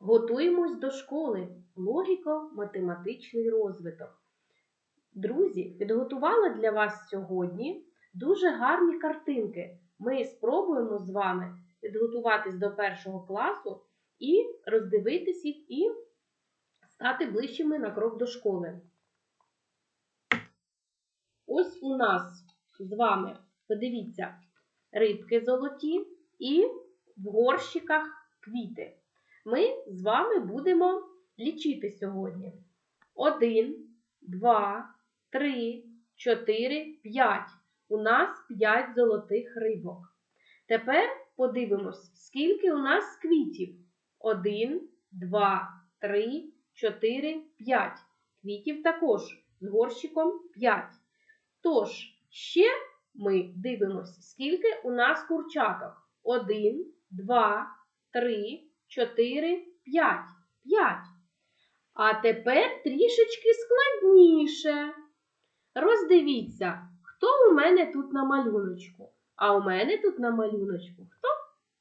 Готуємось до школи. Логіко-математичний розвиток. Друзі, підготувала для вас сьогодні дуже гарні картинки. Ми спробуємо з вами підготуватись до першого класу і роздивитись їх і стати ближчими на крок до школи. Ось у нас з вами, подивіться, рибки золоті і в горщиках квіти. Ми з вами будемо лічити сьогодні. Один, два, три, чотири, п'ять. У нас п'ять золотих рибок. Тепер подивимось, скільки у нас квітів. Один, два, три, чотири, п'ять. Квітів також з горщиком п'ять. Тож, ще ми дивимося, скільки у нас курчаток. Один, два, три, чотири, п'ять. П'ять. А тепер трішечки складніше. Роздивіться, хто у мене тут на малюночку. А у мене тут на малюночку хто?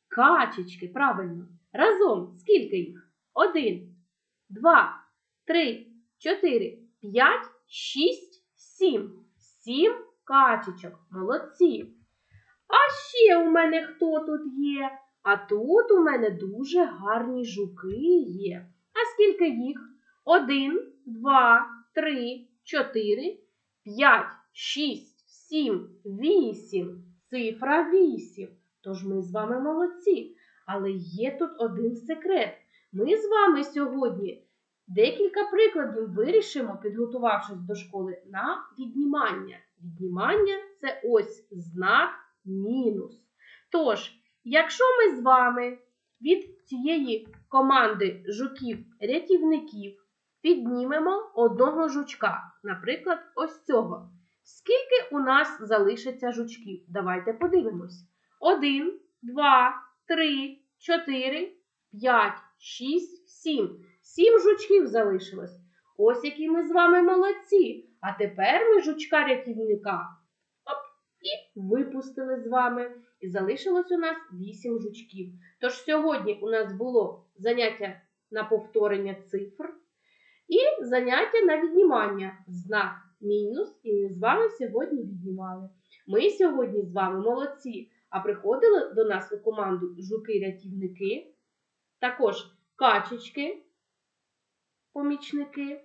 Качечки, правильно. Разом скільки їх? Один, два, три, чотири, п'ять, шість, сім. Сім качечок. Молодці. А ще у мене хто тут є? А тут у мене дуже гарні жуки є. А скільки їх? Один, два, три, чотири, п'ять, шість, сім, вісім. Цифра вісім. Тож ми з вами молодці. Але є тут один секрет. Ми з вами сьогодні декілька прикладів вирішимо, підготувавшись до школи, на віднімання. Віднімання це ось знак мінус. Тож, якщо ми з вами від цієї команди жуків-рятівників піднімемо одного жучка, наприклад, ось цього. Скільки у нас залишиться жучків? Давайте подивимось. Один, два, три, чотири, п'ять, шість, сім. Сім жучків залишилось. Ось які ми з вами молодці. А тепер ми жучка-рятівника випустили з вами. І залишилось у нас вісім жучків. Тож сьогодні у нас було заняття на повторення цифр і заняття на віднімання. Знак мінус, і ми з вами сьогодні віднімали. Ми сьогодні з вами молодці, а приходили до нас у команду жуки-рятівники, також качечки, помічники,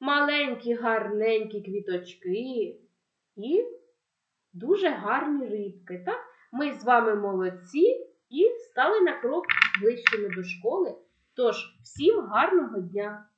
маленькі гарненькі квіточки і дуже гарні рибки. Так? Ми з вами молодці і стали на крок ближчими до школи. Тож, всім гарного дня!